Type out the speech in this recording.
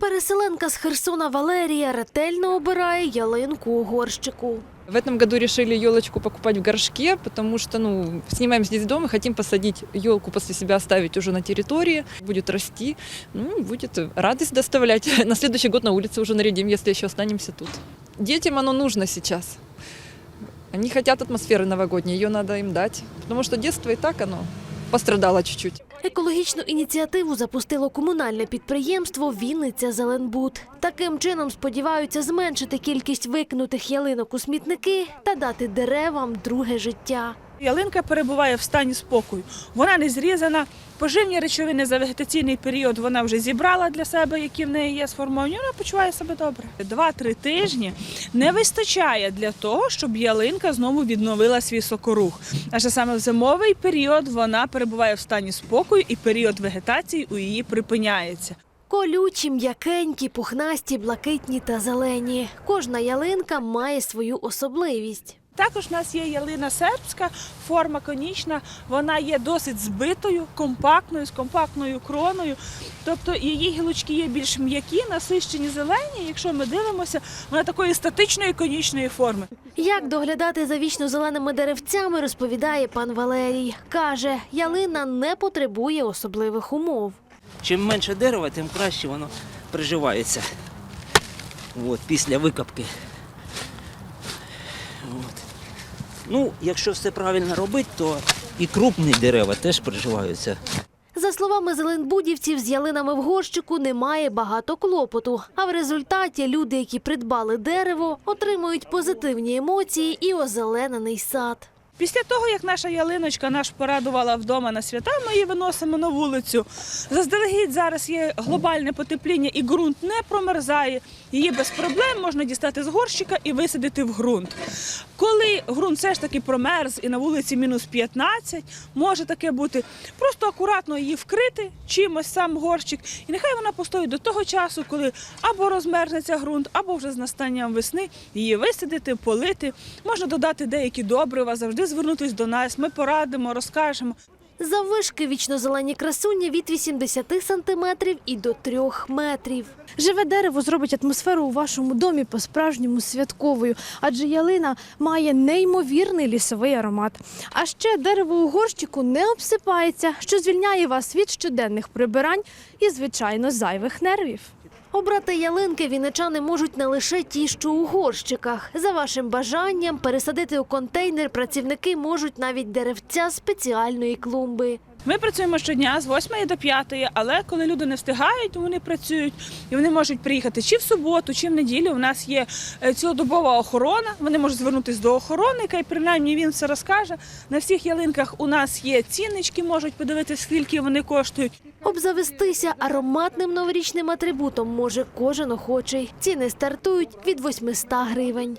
Переселенка з Херсона Валерія ретельно обирає ялинку у горщику. В этом году решили елочку покупать в горшке, потому что ну, снимаем здесь дом и хотим посадить елку после себя оставить уже на территории. Будет расти, ну, будет радость доставлять. На следующий год на улице уже нарядим, если еще останемся тут. Детям оно нужно сейчас. Они хотят атмосферы новогодней, ее надо им дать. Потому что детство и так оно пострадало чуть-чуть. Екологічну ініціативу запустило комунальне підприємство Вінниця Зеленбуд. Таким чином сподіваються зменшити кількість викинутих ялинок у смітники та дати деревам друге життя. Ялинка перебуває в стані спокою. Вона не зрізана. Поживні речовини за вегетаційний період вона вже зібрала для себе, які в неї є сформовані. Вона почуває себе добре. Два-три тижні не вистачає для того, щоб ялинка знову відновила свій сокорух. Адже саме в зимовий період вона перебуває в стані спокою, і період вегетації у її припиняється. Колючі, м'якенькі, пухнасті, блакитні та зелені. Кожна ялинка має свою особливість. Також в нас є ялина сербська, форма конічна. Вона є досить збитою, компактною, з компактною кроною. Тобто її гілочки є більш м'які, насищені зелені. Якщо ми дивимося, вона такої статичної конічної форми. Як доглядати за вічно зеленими деревцями, розповідає пан Валерій. Каже, ялина не потребує особливих умов. Чим менше дерева, тим краще воно приживається. От, після викопки. От. Ну, якщо все правильно робити, то і крупні дерева теж приживаються. За словами зеленбудівців, з ялинами в горщику немає багато клопоту. А в результаті люди, які придбали дерево, отримують позитивні емоції і озеленений сад. Після того, як наша ялиночка наш порадувала вдома на свята, ми її виносимо на вулицю. Заздалегідь зараз є глобальне потепління і ґрунт не промерзає. Її без проблем можна дістати з горщика і висадити в ґрунт. Коли ґрунт все ж таки промерз і на вулиці мінус 15, може таке бути. Просто акуратно її вкрити чимось сам горщик, і нехай вона постоїть до того часу, коли або розмерзнеться ґрунт, або вже з настанням весни її висадити, полити. Можна додати деякі добрива, завжди звернутися до нас. Ми порадимо, розкажемо. Заввишки вічно-зелені красуні від 80 сантиметрів і до 3 метрів. Живе дерево зробить атмосферу у вашому домі по-справжньому святковою, адже ялина має неймовірний лісовий аромат. А ще дерево у горщику не обсипається, що звільняє вас від щоденних прибирань і, звичайно, зайвих нервів. Обрати ялинки віничани можуть не лише ті, що у горщиках. За вашим бажанням пересадити у контейнер працівники можуть навіть деревця спеціальної клумби. Ми працюємо щодня з 8 до 5, але коли люди не встигають, вони працюють і вони можуть приїхати чи в суботу, чи в неділю. У нас є е, цілодобова охорона. Вони можуть звернутися до охоронника, і принаймні він все розкаже. На всіх ялинках у нас є ціннички, можуть подивитися, скільки вони коштують. Обзавестися ароматним новорічним атрибутом може кожен охочий. Ціни стартують від 800 гривень.